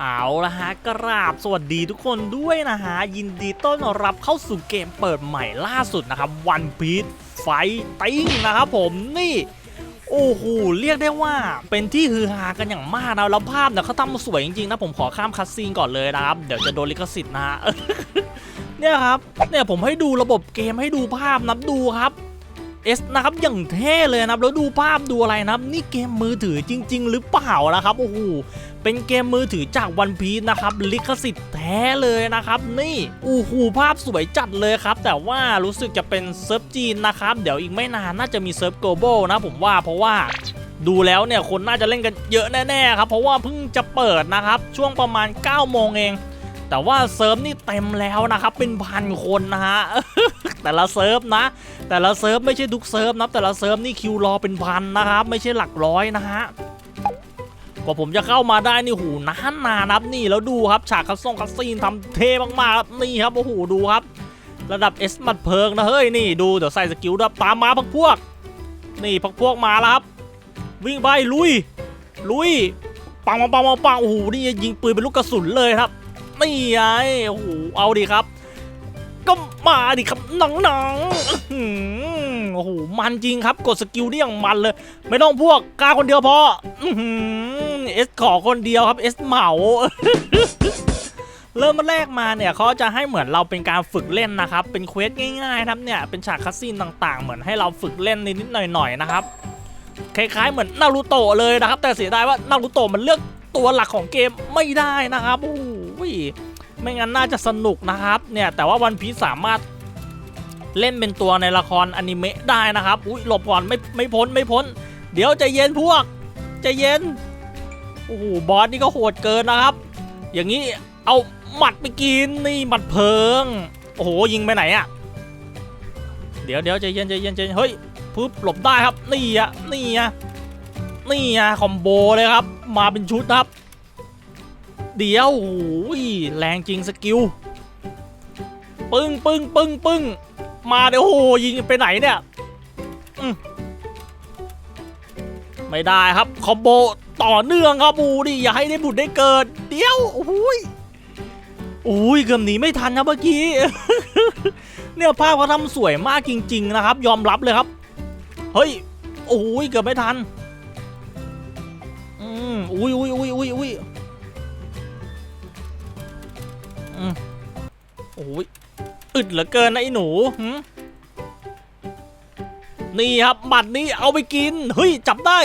เอาละฮะกราบสวัสดีทุกคนด้วยนะฮะ ยินดีต้อนรับเข้าสู่เกมเปิดใหม่ล่าสุดนะครับ One Piece Fighting นะครับผมนี่ โอ้โหเรียกได้ว่าเป็นที่ฮือฮากันอย่างมากนะแล้วภาพเนี่ยเขาทำสวยจริงๆนะผมขอข้ามคัสซีนก่อนเลยนะครับ เดี๋ยวจะโดนลิขสิทธิ์นะเนี่ยครับเนี่ยผมให้ดูระบบเกมให้ดูภาพนับดูครับ เอสนะครับอย่างเท่เลยนะครับแล้วดูภาพดูอะไรนะครับ นี่เกมมือถือจริง ๆ หรือเปล่านะครับโอ้โหเป็นเกมมือถือจากวันพีชนะครับลิขสิทธิ์แท้เลยนะครับ นี่โอ้โหภาพสวยจัดเลยครับ แต่ว่ารู้สึกจะเป็นเซิร์ฟจีนนะครับ เดี๋ยวอีกไม่นานน่าจะมีเซิร์ฟโกลบอลนะผมว่าเพราะว่าดูแล้วเนี่ยคนน่าจะเล่นกันเยอะแน่ๆครับเพราะว่าเพิ่งจะเปิดนะครับช่วงประมาณ9โมงเอง แต่ว่าเซิร์ฟนี่เต็มแล้วนะครับ เป็นพันคนนะฮะแต่ละเซิร์ฟนะ แต่ละเซิร์ฟไม่ใช่ทุกเซิร์ฟนะแต่ละเซิร์ฟนี่คิวรอเป็นพันนะครับ ไม่ใช่หลักร้อยนะฮะกว่าผมจะเข้ามาได้นี่หูนานนานับนี่แล้วดูครับฉากคัสซงคัสซีนทำเท่มากๆครับนี่ครับโอ้โหดูครับ ระดับเอสมัดเพิงนะเฮ้ยนี่ดูเดี๋ยวใส่สกิลด้วยตามมาพักพวก นี่พักพวกมาแล้วครับ วิ่งไปลุย ลุยปังปังปังปังปังโอ้โหนี่ยิงปืนเป็นลูกกระสุนเลยครับ นี่ไงโอ้โหเอาดิครับ ก็มาดิครับหนังๆอื้อหือโอ้โหมันจริงครับ กดสกิลนี่อย่างมันเลย ไม่ต้องพวกกล้าคนเดียวพอเอสขอคนเดียวครับเอสเหมาเริ่มมาแรกมาเนี่ยเขาจะให้เหมือนเราเป็นการฝึกเล่นนะครับ เป็นเควสง่ายๆครับเนี่ยเป็นฉากคัสซีนต่างๆ เหมือนให้เราฝึกเล่นนิดๆหน่อยๆนะครับคล้ายๆเหมือนนารูโตะเลยนะครับ แต่เสียดายว่านารูโตะมันเลือกตัวหลักของเกมไม่ได้นะครับโอ้ โหไม่งั้นน่าจะสนุกนะครับเนี่ยแต่ว่าวันพีสามารถเล่นเป็นตัวในละครอนิเมะได้นะครับอุ้ยหลบก่อนไม่ไม่พ้นไม่พ้น เดี๋ยวใจเย็นพวกใจเย็นโอ้โหบอสนี่ก็โหดเกินนะครับ อย่างนี้เอาหมัดไปกินนี่หมัดเพิงโอ้โหยิงไปไหนอะเดี๋ยวเดี๋ยวใจเย็นใจเย็นใจเย็นเฮ้ยปึ๊บหลบได้ครับนี่อะนี่อะนี่อะคอมโบเลยครับ มาเป็นชุดครับ เดียวโอ้ยแรงจริงสกิล ปึ้งปึ้งปึ้งปึ้งมาเดี๋ยวโอ้โหยิงไปไหนเนี่ยมไม่ได้ครับคอมโบต่อเนื่องครับบูดิอย่าให้ได้บุญได้เกิด เดี๋ยวโอ้ยโอ้ยเกือบหนีไม่ทันครับเมื่อกี้ เนี่ยภาพเขาทำสวยมากจริง ๆ นะครับ ยอมรับเลยครับ เฮ้ยโอ้ยเกือบไม่ทันอืมอุ้ยอุ้ยอุ้ยอุ้ยอุ้ย โอ้ยอึดเหลือเกินนะไอ้หนูนี่ครับบัตรนี้เอาไปกินเฮ้ยจับได้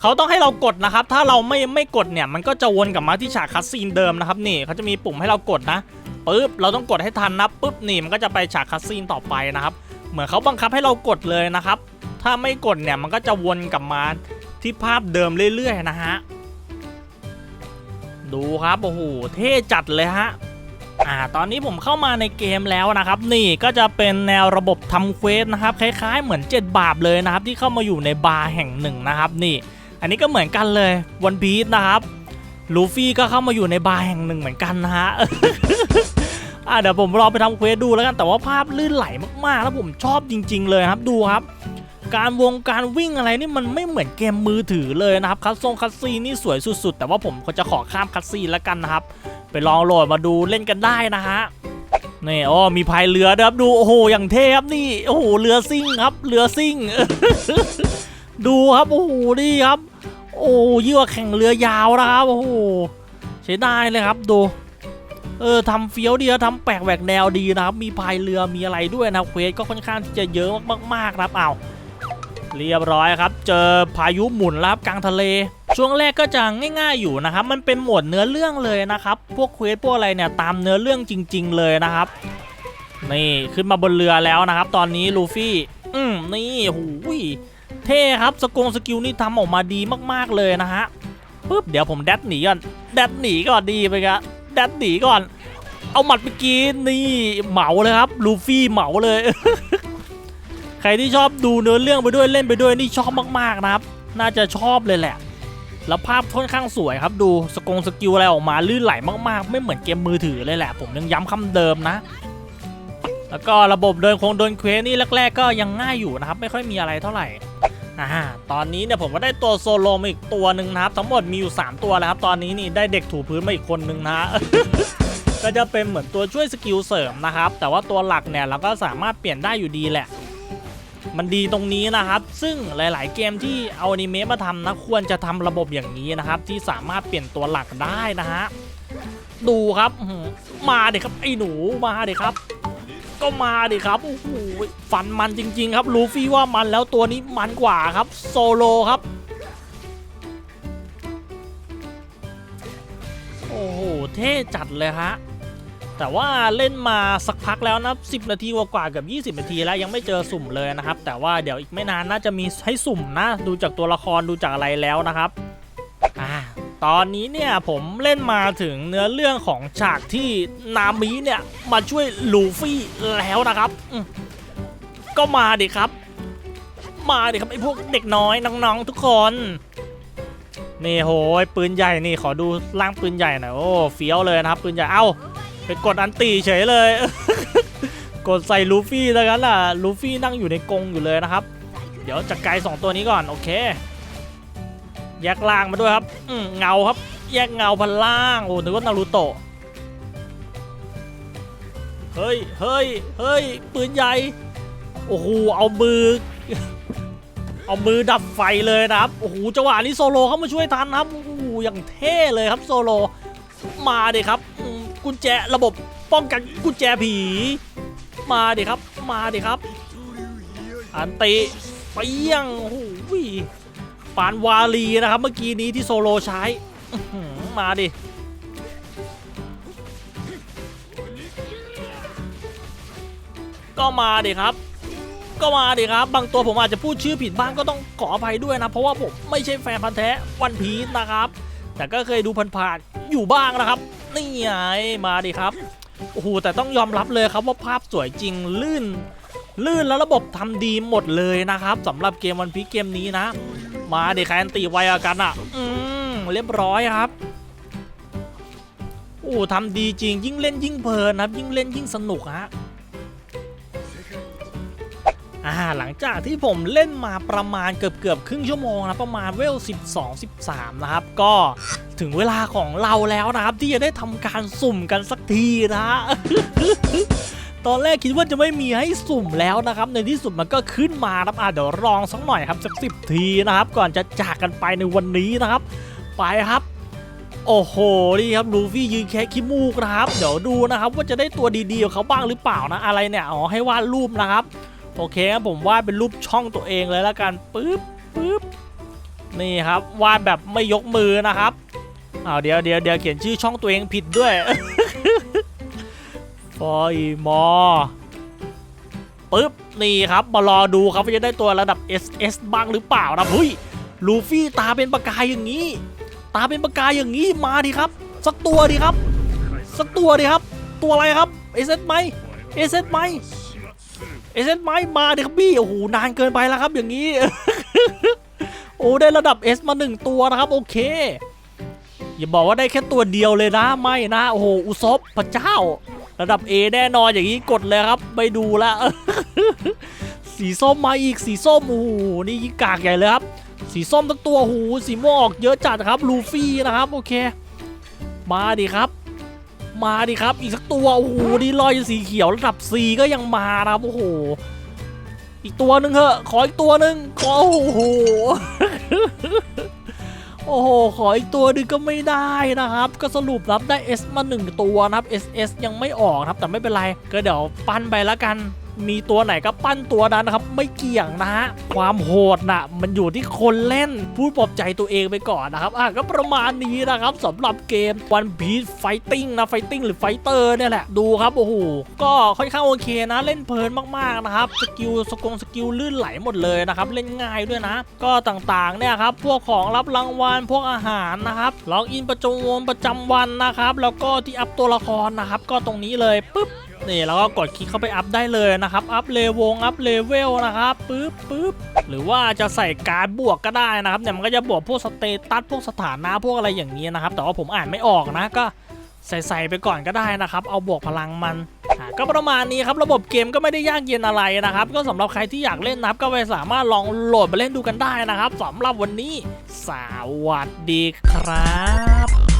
เขาต้องให้เรากดนะครับ ถ้าเราไม่ไม่กดเนี่ย มันก็จะวนกลับมาที่ฉากคัสซีนเดิมนะครับนี่เขาจะมีปุ่มให้เรากดนะปึ๊บเราต้องกดให้ทันนะปึ๊บนี่มันก็จะไปฉากคัสซีนต่อไปนะครับ เหมือนเขาบังคับให้เรากดเลยนะครับ ถ้าไม่กดเนี่ยมันก็จะวนกลับมาที่ภาพเดิมเรื่อยๆนะฮะดูครับโอ้โหเท่จัดเลยฮะ อ่าตอนนี้ผมเข้ามาในเกมแล้วนะครับ นี่ก็จะเป็นแนวระบบทำเควสนะครับคล้ายๆ เหมือน 7 บาปเลยนะครับที่เข้ามาอยู่ในบาร์แห่งหนึ่งนะครับนี่ อันนี้ก็เหมือนกันเลยวันพีชนะครับลูฟี่ก็เข้ามาอยู่ในบาร์แห่งหนึ่งเหมือนกันนะฮะอะเดี๋ยวผมรอไปทำเควสดูแล้วกันแต่ว่าภาพลื่นไหลมากๆ แล้วผมชอบจริง ๆ เลยครับดูครับ การวงการวิ่งอะไรนี่มันไม่เหมือนเกมมือถือเลยนะครับคัสซงคัสซีนี่สวยสุด ๆ แต่ว่าผมก็จะขอข้ามคัสซีแล้วกันนะครับ ไปลองโหลดมาดูเล่นกันได้นะฮะนี่โอ้มีพายเรือครับดูโอ้โหอย่างเท่ครับนี่โอ้โหเรือซิ่งครับเรือซิ่ง ดูครับโอ้โหนี่ครับ โอ้ยิ่งกว่าแข่งเรือยาวนะครับโอ้โหใช้ได้เลยครับดูเออทำเฟี้ยวดีนะทำแปลกแหวกแนวดีนะครับ มีพายเรือมีอะไรด้วยนะเควสก็ค่อนข้างที่จะเยอะมากๆนะครับเอาเรียบร้อยครับ เจอพายุหมุนแล้วครับกลางทะเล ช่วงแรกก็จะง่ายๆอยู่นะครับ มันเป็นหมดเนื้อเรื่องเลยนะครับ พวกเควสพวกอะไรเนี่ยตามเนื้อเรื่องจริง ๆ เลยนะครับ นี่ขึ้นมาบนเรือแล้วนะครับ ตอนนี้ลูฟี่อืมนี่หูยเท่ครับสกงสกิลนี่ทำออกมาดีมากๆเลยนะฮะปุ๊บเดี๋ยวผมแดดหนีก่อนแดดหนีก่อนดีไปกะแดดหนีก่อน เอาหมัดไปกินนี่เหมาเลยครับลูฟี่เหมาเลย ใครที่ชอบดูเนื้อเรื่องไปด้วยเล่นไปด้วยนี่ชอบมากๆนะครับ น่าจะชอบเลยแหละ แล้วภาพค่อนข้างสวยครับดูสกงสกิลอะไรออกมาลื่นไหลมากๆ ไม่เหมือนเกมมือถือเลยแหละ ผมยังย้ำคำเดิมนะ แล้วก็ระบบเดินคงเดินเควสนี่แรกๆ ก็ยังง่ายอยู่นะครับ ไม่ค่อยมีอะไรเท่าไหร่อ่าตอนนี้เนี่ยผมก็ได้ตัวโซโลมาอีกตัวหนึ่งนะครับ ทั้งหมดมีอยู่ 3 ตัวแล้วครับ ตอนนี้นี่ได้เด็กถูพื้นมาอีกคนหนึ่งนะก็จะเป็นเหมือนตัวช่วยสกิลเสริมนะครับ แต่ว่าตัวหลักเนี่ยเราก็สามารถเปลี่ยนได้อยู่ดีแหละ มันดีตรงนี้นะครับ ซึ่งหลาย ๆ เกมที่เอาอนิเมะมาทำนะควรจะทำระบบอย่างนี้นะครับ ที่สามารถเปลี่ยนตัวหลักได้นะฮะดูครับมาเด็กครับไอ้หนูมาเด็กครับ ก็มาดิครับโอ้โหฟันมันจริง ๆ ครับลูฟี่ว่ามันแล้วตัวนี้มันกว่าครับโซโลครับโอ้โหเท่จัดเลยฮะ แต่ว่าเล่นมาสักพักแล้วนะ10 นาทีกว่าเกับ20 นาทีแล้วยังไม่เจอสุ่มเลยนะครับ แต่ว่าเดี๋ยวอีกไม่นานน่าจะมีให้สุ่มนะดูจากตัวละครดูจากอะไรแล้วนะครับอ่าตอนนี้เนี่ยผมเล่นมาถึงเนื้อเรื่องของฉากที่นามิเนี่ยมาช่วยลูฟี่แล้วนะครับ ก็มาดิครับ มาดิครับไอพวกเด็กน้อยน้องๆทุกคนนี่โหยปืนใหญ่นี่ขอดูร่างปืนใหญ่หน่อยโอ้เฟี้ยวเลยนะครับปืนใหญ่เอ้า ไปกดอันตีเฉยเลย กดใส่ลูฟี่แล้วกันล่ะลูฟี่นั่งอยู่ในกรงอยู่เลยนะครับ เดี๋ยวจัดการสองตัวนี้ก่อนโอเค แยกล่างมาด้วยครับเงาครับ แยกเงาพันล่างโอ้นึกว่านารูโตะเฮ้ยเฮ้ยเฮ้ยปืนใหญ่โอ้โหเอามือเอามือดับไฟเลยนะครับโอ้โหจังหวะนี้โซโลเข้ามาช่วยทันครับโอ้โหอย่างเท่เลยครับโซโลมาเดิครับ กุญแจระบบป้องกันกุญแจผี มาดิครับ มาดิครับ อันติเปี้ยงโอ้โหปานวาลีนะครับ เมื่อกี้นี้ที่โซโลใช้ มาดิก็มาดิครับก็มาดิครับ บางตัวผมอาจจะพูดชื่อผิดบ้างก็ต้องขออภัยด้วยนะ เพราะว่าผมไม่ใช่แฟนพันธ์แท้วันพีนะครับ แต่ก็เคยดูผ่านๆอยู่บ้างนะครับ นี่ไงมาดิครับโอ้โหแต่ต้องยอมรับเลยครับว่าภาพสวยจริงลื่น ลื่นแล้วระบบทำดีหมดเลยนะครับสำหรับเกมวันพีเกมนี้นะ มาดิใคนตีไวอากันอะ อืมเรียบร้อยครับโอ้ทำดีจริง ยิ่งเล่นยิ่งเพลินครับ ยิ่งเล่นยิ่งสนุกฮะอ่าหลังจากที่ผมเล่นมาประมาณเกือบเกือบครึ่งชั่วโมงนะประมาณเวล 12 13 นะครับ ก็ ถึงเวลาของเราแล้วนะครับ ที่จะได้ทำการสุ่มกันสักทีนะตอนแรกคิดว่าจะไม่มีให้สุ่มแล้วนะครับ ในที่สุดมันก็ขึ้นมาครับอะเดี๋ยวลองสักหน่อยครับสักสิบทีนะครับ ก่อนจะจากกันไปในวันนี้นะครับ ไปครับ โอ้โหนี่ครับลูฟี่ยืนแค่ขี้มูกนะครับ เดี๋ยวดูนะครับ ว่าจะได้ตัวดีๆของเขาบ้างหรือเปล่านะอะไรเนี่ยอ๋อให้วาดรูปนะครับโอเคครับผมวาดเป็นรูปช่องตัวเองเลยแล้วกันปึ๊บปึ๊บนี่ครับวาดแบบไม่ยกมือนะครับ อ้าเดี๋ยวเดี๋ยวเดี๋ยวเขียนชื่อช่องตัวเองผิดด้วยฟอยมอปึ๊บนี่ครับมารอดูครับว่าจะได้ตัวระดับ SS บ้างหรือเปล่านะเฮ้ยลูฟี่ตาเป็นประกายอย่างนี้ ตาเป็นประกายอย่างนี้มาดิครับ สักตัวดิครับ สักตัวดิครับ ตัวอะไรครับ SS ไหม SS ไหมเอเซนไม้มาดิครับพี่โอ้โหนานเกินไปแล้วครับอย่างนี้ โอ้ได้ระดับ S มาหนึ่งตัวนะครับ โอเค อย่าบอกว่าได้แค่ตัวเดียวเลยนะไม่นะโอ้โหอุซบพระเจ้า ระดับ A แน่นอนอย่างนี้กดเลยครับไปดูแล้วสีส้มมาอีกสีส้มโอ้โหนี่ยิ่งกากใหญ่เลยครับสีส้มทั้งตัวโอ้โหสีม่วงออกเยอะจัดครับลูฟี่นะครับโอเค มาดิครับ มาดิครับอีกสักตัวโอ้โหนี่ลอยสีเขียวระดับ C ก็ยังมานะครับโอ้โหอีกตัวหนึ่งเถอะขออีกตัวหนึ่งขอโอ้โห โอ้โห ขออีกตัวดึงก็ไม่ได้นะครับ ก็สรุปรับได้ S มา 1 ตัวนะครับ SS ยังไม่ออกครับ แต่ไม่เป็นไร ก็เดี๋ยวปั้นไปแล้วกัน มีตัวไหนก็ปั้นตัวนั้นนะครับ ไม่เกี่ยงนะฮะความโหดน่ะ มันอยู่ที่คนเล่นพูดปลอบใจตัวเองไปก่อนนะครับอะก็ประมาณนี้นะครับสำหรับเกม One Piece Fighting นะ Fighting หรือ Fighter เนี่ยแหละดูครับโอ้โหก็ค่อนข้างโอเคนะ เล่นเพลินมากๆนะครับสกิลสกงสกิลลื่นไหลหมดเลยนะครับเล่นง่ายด้วยนะ ก็ต่างๆเนี่ยครับพวกของรับรางวัลพวกอาหารนะครับล็อกอินประจำวันประจำวันนะครับแล้วก็ที่อัพตัวละครนะครับก็ตรงนี้เลยปึ๊บ นี่แล้วก็กดคลิกเข้าไปอัพได้เลยนะครับ อัพเลวงอัพเลเวลนะครับปึ๊บปึ๊บหรือว่าจะใส่การบวกก็ได้นะครับเนี่ยมันก็จะบวกพวกสเตตัสพวกสถานะพวกอะไรอย่างนี้นะครับ แต่ว่าผมอ่านไม่ออกนะก็ใส่ไปก่อนก็ได้นะครับ เอาบวกพลังมัน ก็ประมาณนี้ครับ ระบบเกมก็ไม่ได้ยากเย็นอะไรนะครับ ก็สำหรับใครที่อยากเล่นนะครับ ก็ไปสามารถลองโหลดมาเล่นดูกันได้นะครับสำหรับวันนี้ สวัสดีครับ